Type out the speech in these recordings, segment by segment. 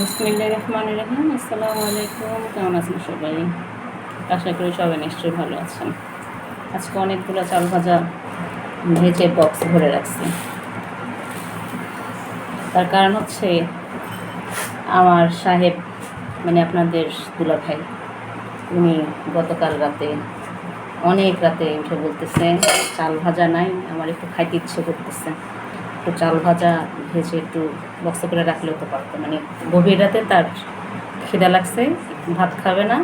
বিসমিল্লাহির রহমানির রহিম। আসসালামু আলাইকুম। কেমন আছেন সবাই? আশা করি সবাই নিশ্চয়ই ভালো আছেন। আজকে অনেকগুলো চাল ভাজা ভেজে বক্স ভরে রাখছি। তার কারণ হচ্ছে আমার সাহেব মানে আপনাদের দুলা ভাই, উনি গতকাল রাতে, অনেক রাতে উঠে বলতেছে, চাল ভাজা নাই, আমার একটু খাইতে ইচ্ছে করতেছে। একটু চাল ভাজা ভেজে একটু বক্স করে রাখলেও তো পারতো। মানে গভীর রাতে তার খিদা লাগছে, ভাত খাবে না,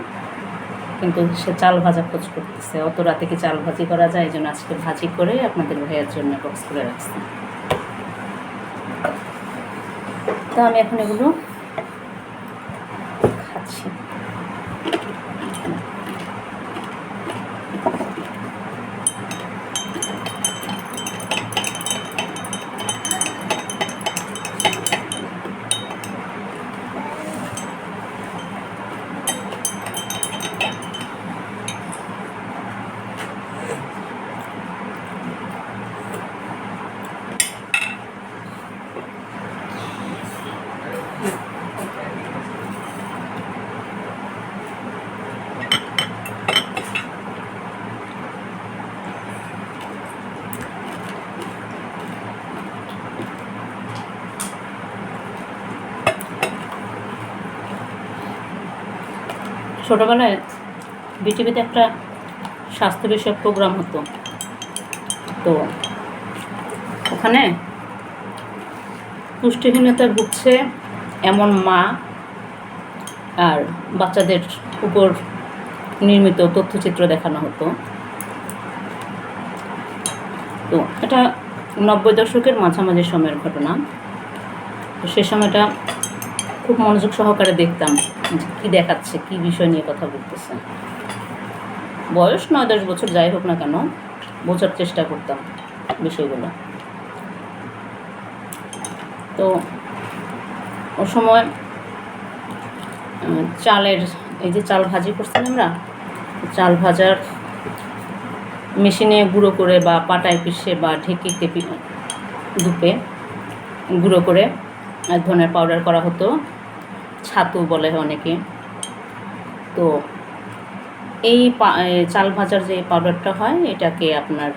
কিন্তু সে চাল ভাজা খোঁজ করতেছে। অত রাতে কি চাল ভাজি করা যায়? এই জন্য আজকে ভাজি করে আপনাদের ভাইয়ের জন্য বক্স করে রাখছি। তো আমি এখন এগুলো খাচ্ছি। ছোটোবেলায় বিটিভিতে একটা স্বাস্থ্য বিষয়ক প্রোগ্রাম হতো। তো ওখানে পুষ্টিহীনতা ভুগছে এমন মা আর বাচ্চাদের উপর নির্মিত তথ্যচিত্র দেখানো হতো। তো এটা নব্বই দশকের মাঝামাঝি সময়ের ঘটনা। সে সময়টা খুব মনোযোগ সহকারে দেখতাম কী দেখাচ্ছে, কী বিষয় নিয়ে কথা বলতেছে। বয়স নয় দশ বছর, যাই হোক না কেন, বোঝার চেষ্টা করতাম বিষয়গুলো। তো ও সময় চালের, এই যে চাল ভাজি করছি আমরা, চাল ভাজার মেশিনে গুঁড়ো করে বা পাটায় পিষে বা ঢেকিতে ধুপে গুঁড়ো করে এক ধরনের পাউডার করা হতো। ছাতু বলে অনেকে। তো এই চাল ভাজার যে পাউডারটা হয়, এটাকে আপনার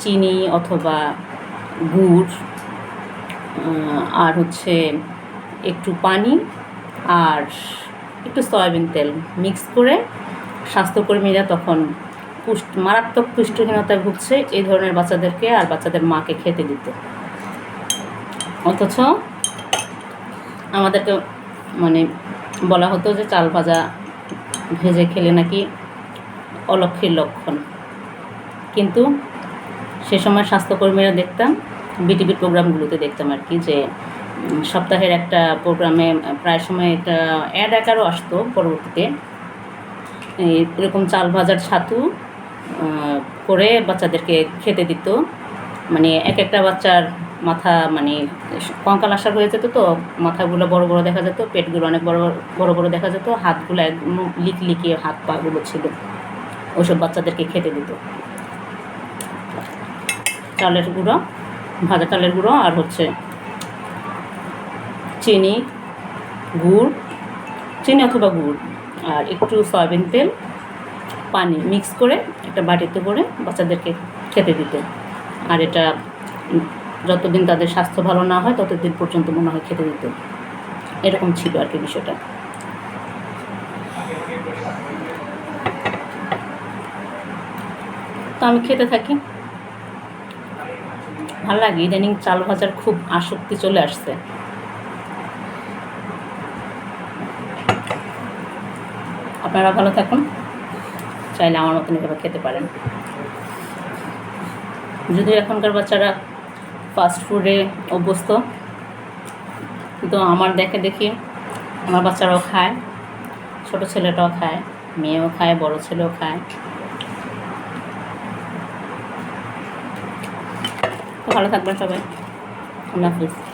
চিনি অথবা গুড় আর হচ্ছে একটু পানি আর একটু সয়াবিন তেল মিক্স করে স্বাস্থ্যকর্মীরা তখন পুষ্ট, মারাত্মক পুষ্টিহীনতায় ভুগছে এই ধরনের বাচ্চাদেরকে আর বাচ্চাদের মাকে খেতে দিত। অথচ আমাদেরকে মানে বলা হতো যে চাল ভাজা ভেজে খেলে নাকি অলক্ষীর লক্ষণ। কিন্তু সে সময় স্বাস্থ্যকর্মীরা দেখতাম বিটিভির প্রোগ্রামগুলোতে দেখতাম আর কি যে সপ্তাহের একটা প্রোগ্রামে প্রায় সময় একটা অ্যাড আকারও আসতো পরবর্তীতে। এরকম চাল ভাজার ছাতু করে বাচ্চাদেরকে খেতে দিত। মানে এক একটা বাচ্চার মাথা মানে কঙ্কাল আসার হয়ে যেত তো, মাথাগুলো বড় বড় দেখা যেত, পেটগুলো অনেক বড় বড় বড় দেখা যেত, হাতগুলো একদম লিক লিকিয়ে হাত পাগুলো ছিল। ওইসব বাচ্চাদেরকে খেতে দিত। চালের গুঁড়ো, ভাজা চালের গুঁড়ো আর হচ্ছে চিনি, গুড়, চিনি অথবা গুড় আর একটু সয়াবিন তেল, পানি মিক্স করে একটা বাটিতে করে বাচ্চাদেরকে খেতে দিত। আর এটা যতদিন তাদের স্বাস্থ্য ভালো না হয়, ততদিন পর্যন্ত মনে হয় খেতে দিত। এরকম ছিল আর কি বিষয়টা। তো আমি খেতে থাকি। ভালো লাগে, ইদানিং চাল ভাজার খুব আসক্তি চলে আসছে। আপনারা ভালো থাকুন। চাইলে আমার মতন এভাবে খেতে পারেন। যদিও এখনকার বাচ্চারা ফাস্ট ফুডে অভ্যস্ত। কিন্তু আমার দেখে দেখি আমার বাচ্চারাও খায়, ছোট ছেলেটাও খায়, মেয়েও খায়, বড় ছেলেও খায়। ভালো থাকবেন সবাই। আল্লাহ হাফিজ।